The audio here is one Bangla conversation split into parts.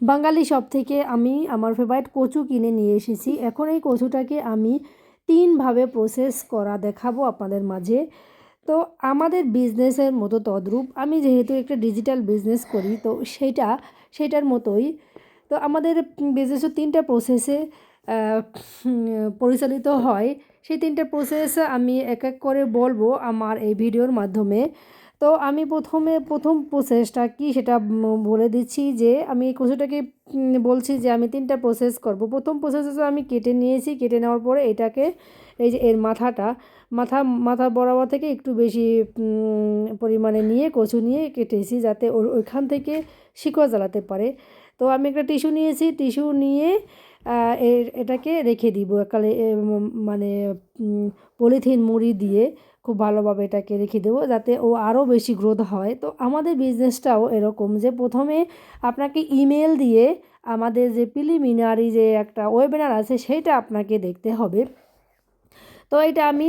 বাঙালি শপ থেকে আমি আমার ফেভারিট কচু কিনে নিয়ে এসেছি। এখন এই কচুটাকে আমি তিনভাবে প্রসেস করা দেখাবো আপনাদের মাঝে। তো আমাদের বিজনেসের মতো তদ্রূপ, আমি যেহেতু একটা ডিজিটাল বিজনেস করি, তো সেটা, সেটার মতোই। তো আমাদের বিজনেসও তিনটা প্রসেসে পরিচালিত হয়। সেই তিনটে প্রসেস আমি এক এক করে বলব আমার এই ভিডিওর মাধ্যমে। তো আমি প্রথমে, প্রথম প্রসেসটা কি সেটা বলে দিচ্ছি যে আমি এই কচুটাকে বলছি যে আমি তিনটা প্রসেস করব। প্রথম প্রসেস আমি কেটে নিয়েছি। কেটে নেওয়ার পরে এটাকে এই যে এর মাথাটা, মাথা মাথা বরাবর থেকে একটু বেশি পরিমাণে নিয়ে, কচু নিয়ে কেটেছি যাতে ওর, ওইখান থেকে শিকড় জ্বালাতে পারে। তো আমি একটা টিস্যু নিয়েছি। টিস্যু নিয়ে এটাকে রেখে দিব। একালে মানে পলিথিন মুড়ি দিয়ে খুব ভালোভাবে এটাকে রেখে দেবো যাতে ও আরও বেশি গ্রোথ হয়। তো আমাদের বিজনেসটাও এরকম যে প্রথমে আপনাকে ইমেল দিয়ে আমাদের যে প্রিলিমিনারি যে একটা ওয়েবিনার আছে সেটা আপনাকে দেখতে হবে। তো এটা আমি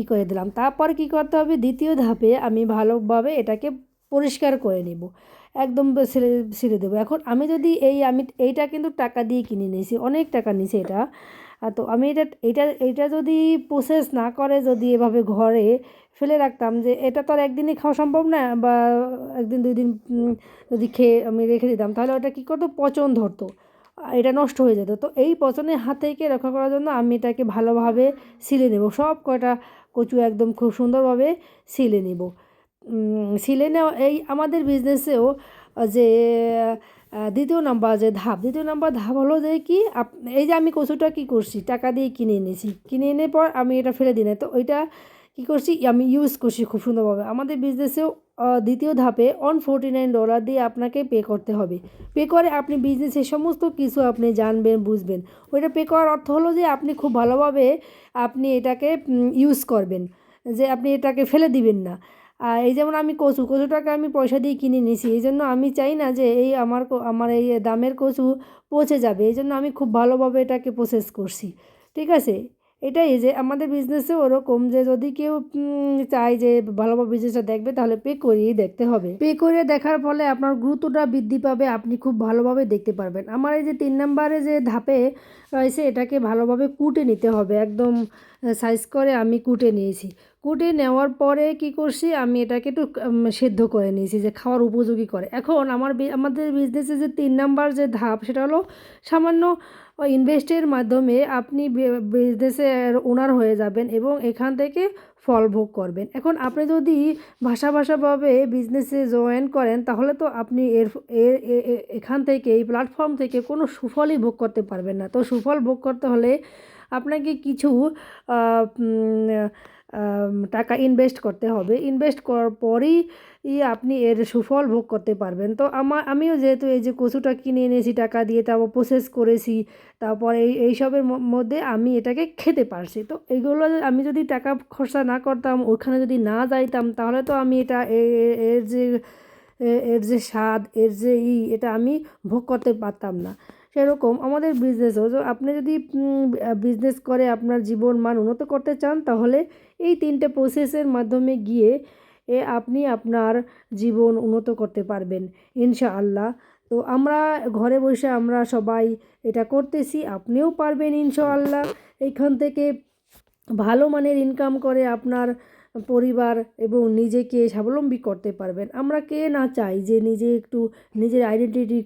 ই করে দিলাম। তারপর কি করতে হবে? দ্বিতীয় ধাপে আমি ভালোভাবে এটাকে পরিষ্কার করে নেব। একদম ছেড়ে ছেড়ে দেবো। এখন আমি যদি এই, আমি এইটা কিন্তু টাকা দিয়ে কিনে নিয়েছি, অনেক টাকা নিয়েছি এটা। তো আমি এটা এটা এটা যদি প্রসেস না করে যদি এভাবে ঘরে ফেলে রাখতাম যে এটা তো আর একদিনই খাওয়া সম্ভব না, বা একদিন, দুই দিন যদি খেয়ে আমি রেখে দিতাম, তাহলে ওটা কী করতো? পচন ধরতো। এটা নষ্ট হয়ে যেত। তো এই পচনের হাত থেকে রক্ষা করার জন্য আমি এটাকে ভালোভাবে সিলে নেব। সব কয়টা কচু একদম খুব সুন্দরভাবে সিলে নেব। সিলে নেওয়া, এই আমাদের বিজনেসেও যে দ্বিতীয় নাম্বার যে ধাপ, দ্বিতীয় নাম্বার ধাপ হলো যে কি এই যে আমি কচুটা কী করছি, টাকা দিয়ে কিনে এনেছি, কিনে এনে পর আমি এটা ফেলে দিই না তো ওইটা কী করছি, আমি ইউজ করছি খুব সুন্দরভাবে। আমাদের বিজনেসেও দ্বিতীয় ধাপে ওয়ান ফোরটি নাইন ডলার দিয়ে আপনাকে পে করতে হবে। পে করে আপনি বিজনেসের সমস্ত কিছু আপনি জানবেন, বুঝবেন। ওইটা পে করার অর্থ হলো যে আপনি খুব ভালোভাবে আপনি এটাকে ইউজ করবেন, যে আপনি এটাকে ফেলে দিবেন না। আর এই যেমন আমি কচু, কচুটাকে আমি পয়সা দিয়ে কিনে নিয়েছি, এই জন্য আমি চাই না যে এই আমার আমার এই দামের কচু পচে যাবে, এই জন্য আমি খুব ভালোভাবে এটাকে প্রসেস করছি, ঠিক আছে? এটাই যে আমাদের বিজনেসে ওরকম যে যদি কেউ চায় যে ভালোভাবে বিজনেসটা দেখবে, তাহলে পে করিয়েই দেখতে হবে। পে করে দেখার ফলে আপনার গুরুত্বটা বৃদ্ধি পাবে, আপনি খুব ভালোভাবে দেখতে পারবেন। আমার এই যে তিন নম্বরে যে ধাপে রয়েছে, এটাকে ভালোভাবে কুটে নিতে হবে, একদম সাইজ করে আমি কুটে নিয়েছি। কুটে নেওয়ার পরে কি করছি? আমি এটাকে একটু সেদ্ধ করে নিয়েছি যে খাওয়ার উপযোগী করে। এখন আমার আমাদের বিজনেসে যে তিন নাম্বার যে ধাপ, সেটা হলো সামান্য ইনভেস্টের মাধ্যমে আপনি বিজনেসের ওনার হয়ে যাবেন এবং এখান থেকে ফল ভোগ করবেন। এখন আপনি যদি ভাষা ভাষাভাবে বিজনেসে জয়েন করেন, তাহলে তো আপনি এর এখান থেকে, এই প্ল্যাটফর্ম থেকে কোনো সুফলই ভোগ করতে পারবেন না। তো সুফল ভোগ করতে হলে আপনাকে কিছু টাকা ইনভেস্ট করতে হবে। ইনভেস্ট করার পরেই আপনি এর সুফল ভোগ করতে পারবেন। তো আমার আমিও যেহেতু এই যে কচুটা কিনে এনেছি, টাকা দিয়ে তারপর প্রসেস করেছি, তারপর এই এইসবের মধ্যে আমি এটাকে খেতে পারছি। তো এইগুলো আমি যদি টাকা খরচা না করতাম ওখানে যদি না যাইতাম, তাহলে তো আমি এটা এর যে এর যে স্বাদ, এর যে ই, এটা আমি ভোগ করতে পারতাম না। সেরকম আমাদের বিজনেসও আপনি যদি বিজনেস করে আপনার জীবন মান উন্নত করতে চান, তাহলে এই তিনটে প্রসেসের মাধ্যমে গিয়ে এ আপনি আপনার জীবন উন্নত করতে পারবেন, ইনশাআল্লাহ। তো আমরা ঘরে বসে আমরা সবাই এটা করতেছি, আপনিও পারবেন, ইনশাআল্লাহ। এইখান থেকে ভালো মানের ইনকাম করে আপনার পরিবার এবং নিজেকে স্বাবলম্বী করতে পারবেন। আমরা কে না চাই যে নিজে একটু নিজের আইডেন্টিটি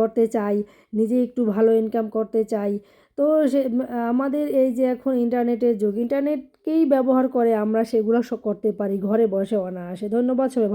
করতে চাই, নিজে একটু ভালো ইনকাম করতে চাই। তো সে, আমাদের এই যে এখন ইন্টারনেটের যুগ, ইন্টারনেটকেই ব্যবহার করে আমরা সেগুলো করতে পারি ঘরে বসে অনায়াসে। ধন্যবাদ সবাই